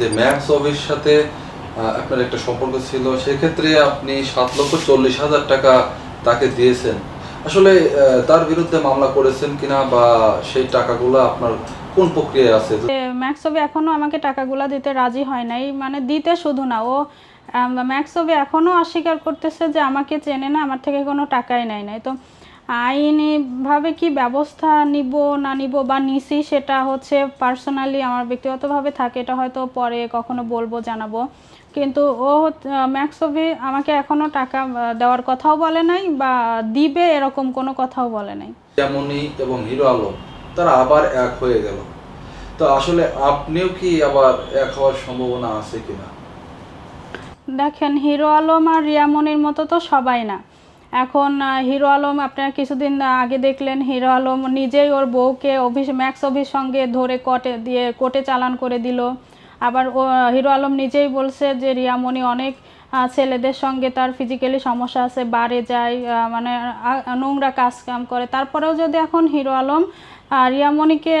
যে সাথে আপনার একটা সম্পর্ক ছিল, সেক্ষেত্রে আপনি সাত লক্ষ চল্লিশ হাজার টাকা তাকে দিয়েছেন। আসলে তার বিরুদ্ধে মামলা করেছেন কিনা বা সেই টাকাগুলো আপনার কোন প্রক্রিয়ায় আছে? ম্যাক্সবি এখনও আমাকে টাকাগুলা দিতে রাজি হয় নাই মানে দিতে শুধু না, ও ম্যাক্সবি এখনও অস্বীকার করতেছে যে আমাকে চেনে না, আমার থেকে কোনো টাকাই নেয় নাই। তো আইনিভাবে কি ব্যবস্থা নিব না নিব বা নিছি সেটা হচ্ছে পার্সোনালি আমার ব্যক্তিগতভাবে থাকে এটা হয়তো পরে কখনো বলব জানাব। কিন্তু ও ম্যাক্সবি আমাকে এখনও টাকা দেওয়ার কথাও বলে নাই বা দিবে এরকম কোনো কথাও বলে নাই। যেমনই এবং হিরো আলম তারা আবার এক হয়ে গেল। তো আসলে আপনিও কি আবার এক হওয়ার সম্ভাবনা আছে কিনা? দেখেন হিরো আলম আর রিয়ামনির মতো তো সবাই না। এখন হিরো আলম, আপনারা কিছুদিন আগে দেখলেন, হিরো আলম নিজেই ওর বউকে অভিষ ম্যাক্স অভির সঙ্গে ধরে কোর্টে দিয়ে কোর্টে চালান করে দিল। আবার ও, হিরো আলম নিজেই বলছে যে, রিয়ামণি অনেক ছেলেদের সঙ্গে তার ফিজিক্যালি সমস্যা আছে বারে যায় মানে নোংরা কাজ কাম করে। তারপরেও যদি এখন হিরো আলম রিয়ামণিকে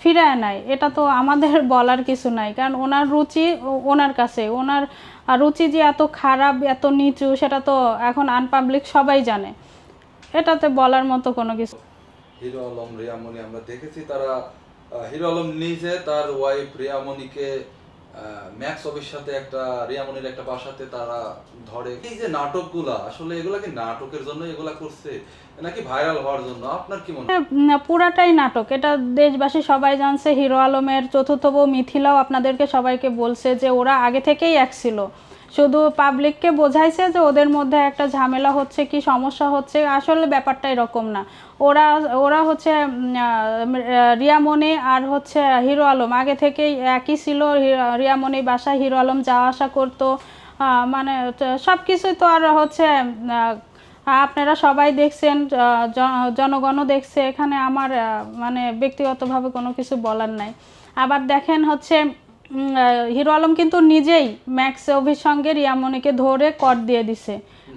ফিরায় নেয়, এটা তো আমাদের বলার কিছু নাই। কারণ ওনার রুচি ওনার কাছে। ওনার আহ, রুচি যে এত খারাপ এত নিচু সেটা তো এখন আনপাবলিক সবাই জানে। এটাতে বলার মতো কোনো কিছু হিরো আলম রিয়ামণি আমরা দেখেছি তারা হিরো আলম নিজে তার ওয়াইফ রিয়ামণিকে ম্যাক্স সাথে একটা একটা বাসাতে তারা ধরে। এই যে আসলে কি নাটকের জন্য এগুলা করছে? নাকি ভাইরাল হওয়ার জন্য? আপনার কি মনে হ্যাঁ, পুরাটাই নাটক। এটা দেশবাসী সবাই জানছে হিরো আলমের চতুর্থ বউ মিথিলাও আপনাদেরকে সবাইকে বলছে যে ওরা আগে থেকেই এক ছিল। শুধু পাবলিককে বোঝাইছে যে ওদের মধ্যে একটা ঝামেলা হচ্ছে কি, সমস্যা হচ্ছে, আসলে ব্যাপারটা এরকম না। ওরা ওরা হচ্ছে রিয়ামণি আর হচ্ছে হিরো আলম। আগে থেকেই একই ছিল রিয়ামণি বাসায় হিরো আলম যাওয়া আসা করতো। মানে সব কিছুই তো আর হচ্ছে আপনারা সবাই দেখছেন জনগণও দেখছে। এখানে আমার মানে ব্যক্তিগতভাবে কোনো কিছু বলার নাই। আবার দেখেন হচ্ছে হিরো আলম কিন্তু নিজেই ম্যাক্স অভির সঙ্গে রিয়ামণিকে ধরে কর দিয়ে দিছে।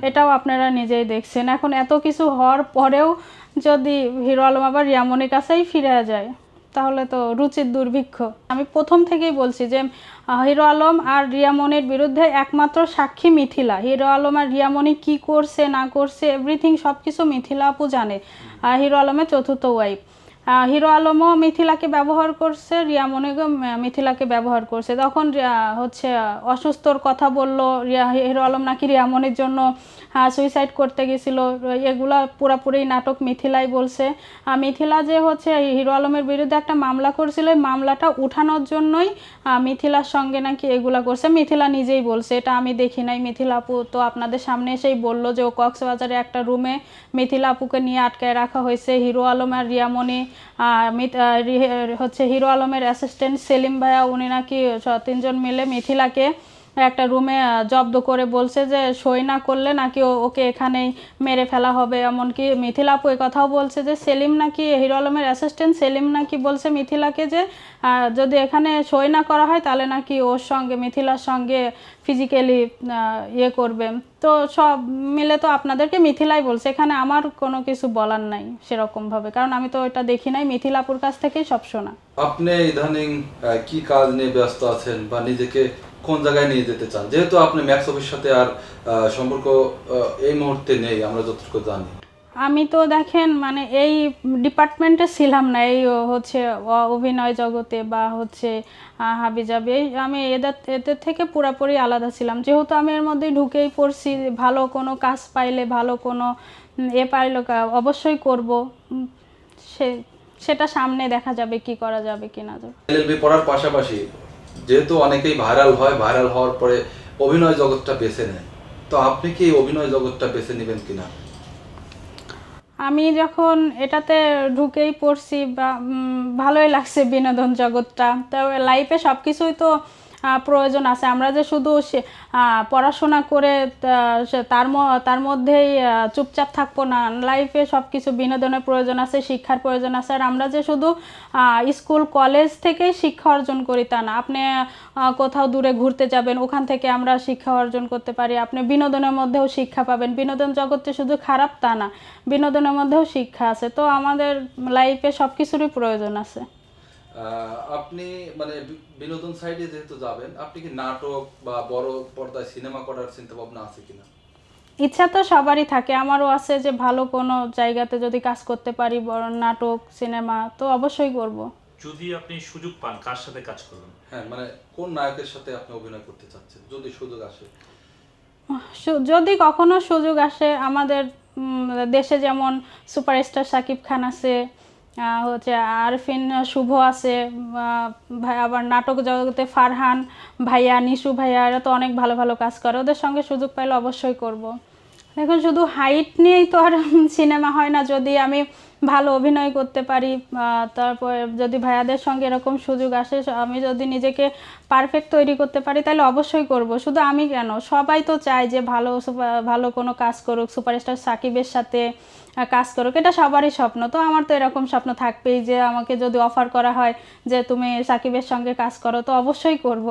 এটাও আপনারা নিজেই দেখছেন। এখন এত কিছু হওয়ার পরেও যদি হিরো আলম আবার রিয়ামণির কাছেই ফিরে যায়, তাহলে তো রুচির দুর্ভিক্ষ। আমি প্রথম থেকেই বলছি যে হিরো আলম আর রিয়ামণির বিরুদ্ধে একমাত্র সাক্ষী মিথিলা। হিরো আলম আর রিয়ামণি কি করছে, না করছে এভরিথিং সব কিছু মিথিলা আপু জানে। আর হিরো আলমের চতুর্থ ওয়াইফ হিরো আলমও মিথিলাকে ব্যবহার করছে রিয়ামণিকে ম- মিথিলাকে ব্যবহার করছে। তখন হচ্ছে অসুস্থর কথা বলল, রিয়া হিরো আলম নাকি রিয়ামণির জন্য সুইসাইড করতে গেছিল। এগুলো পুরাপুরি নাটক মিথিলাই বলছে। মিথিলা যে হচ্ছে হিরো আলমের বিরুদ্ধে একটা মামলা করছিল মামলাটা উঠানোর জন্যই মিথিলার সঙ্গে নাকি এগুলো করছে। মিথিলা নিজেই বলছে, এটা আমি দেখি নাই। মিথিলা আপু তো আপনাদের সামনে এসেই বলল যে ও কক্সবাজারে একটা রুমে মিথিলা আপুকে নিয়ে আটকায় রাখা হয়েছে। হিরো আলম আর রিয়ামণি হচ্ছে হিরো আলমের অ্যাসিস্ট্যান্ট সেলিম ভাইয়া উনি নাকি তিনজন মিলে মিথিলাকে একটা রুমে জব্দ করে বলছে যে, সই না করলে নাকি ওকে এখানেই মেরে ফেলা হবে। এমনকি মিথিলা আপু এ কথাও বলছে যে, সেলিম নাকি, হিরো আলমের অ্যাসিস্ট্যান্ট সেলিম নাকি বলছে মিথিলাকে যে যদি এখানে সই না করা হয় তাহলে নাকি ওর সঙ্গে, মিথিলার সঙ্গে ফিজিক্যালি ইয়ে করবে। তো সব মিলে তো আপনাদেরকে মিথিলাই বলছে। এখানে আমার কোনো কিছু বলার নাই সেরকমভাবে। কারণ আমি তো এটা দেখি নাই। মিথিলাপুর কাছ থেকেই সব শোনা। আপনি ইদানিং কি কাজ নিয়ে ব্যস্ত আছেন বা নিজেকে কোন জায়গায় নিয়ে যেতে চান? যেহেতু আপনি ম্যাক্স অফিসের সাথে আর সম্পর্ক এই মুহূর্তে নেই আমরা যতটুকু জানি। আমি তো দেখেন মানে এই ডিপার্টমেন্টে ছিলাম না এই হচ্ছে অভিনয় জগতে বা হচ্ছে হাবিজাবি এই আমি এদের এদের থেকে পুরোপুরি আলাদা ছিলাম। যেহেতু আমি এর মধ্যে ঢুকেই পড়ছি ভালো কোনো কাজ পাইলে ভালো কোনো এ পাইলে অবশ্যই করব। সে সেটা সামনে দেখা যাবে কি করা যাবে কি না যাবে। পড়ার পাশাপাশি যেহেতু অনেকেই ভাইরাল হয় ভাইরাল হওয়ার পরে অভিনয় জগৎটা বেছে নেয়। তো আপনি কি অভিনয় জগৎটা বেছে নেবেন কিনা? আমি যখন এটাতে ঢুকেই পড়ছি বা ভালোই লাগছে বিনোদন জগৎটা। তো লাইফে সব কিছুই তো প্রয়োজন আছে। আমরা যে শুধু পড়াশোনা করে তার তার মধ্যেই চুপচাপ থাকব না। লাইফে সব কিছু বিনোদনের প্রয়োজন আছে, শিক্ষার প্রয়োজন আছে। আর আমরা যে শুধু স্কুল কলেজ থেকেই শিক্ষা অর্জন করি তা না। আপনি কোথাও দূরে ঘুরতে যাবেন, ওখান থেকে আমরা শিক্ষা অর্জন করতে পারি। আপনি বিনোদনের মধ্যেও শিক্ষা পাবেন। বিনোদন জগতে শুধু খারাপ তা না। বিনোদনের মধ্যেও শিক্ষা আছে। তো আমাদের লাইফে সব কিছুরই প্রয়োজন আছে। আপনি মানে বিনোদন সাইডে যেহেতু যাবেন আপনি কি নাটক বা বড় পর্দায় সিনেমা করার চিন্তা ভাবনা আছে কিনা? ইচ্ছা তো সবারই থাকে। আমারও আছে যে ভালো কোনো জায়গাতে যদি কাজ করতে পারি বড় নাটক সিনেমা তো অবশ্যই করব। যদি আপনি সুযোগ পান কার সাথে কাজ করবেন হ্যাঁ মানে কোন নায়কের সাথে আপনি অভিনয় করতে চাচ্ছেন যদি সুযোগ আসে? যদি কখনো সুযোগ আসে আমাদের দেশে যেমন সুপারস্টার সাকিব খান আছে হচ্ছে আরফিন, শুভ আছে ভাই আবার নাটক জগতে ফারহান ভাইয়া, নিশু ভাইয়া, এরা তো অনেক ভালো ভালো কাজ করে। ওদের সঙ্গে সুযোগ পাইলে অবশ্যই করব। দেখুন, শুধু হাইট নিয়েই তো আর সিনেমা হয় না, যদি আমি ভালো অভিনয় করতে পারি তারপর যদি ভাইয়াদের সঙ্গে এরকম সুযোগ আসে আমি যদি নিজেকে পারফেক্ট তৈরি করতে পারি, তাহলে অবশ্যই করব। শুধু আমি কেন? সবাই তো চায় যে ভালো ভালো কোনো কাজ করুক সুপারস্টার সাকিবের সাথে কাজ করুক। এটা সবারই স্বপ্ন। তো আমার তো এরকম স্বপ্ন থাকবেই যে আমাকে যদি অফার করা হয় যে তুমি সাকিবের সঙ্গে কাজ করো, তো অবশ্যই করব।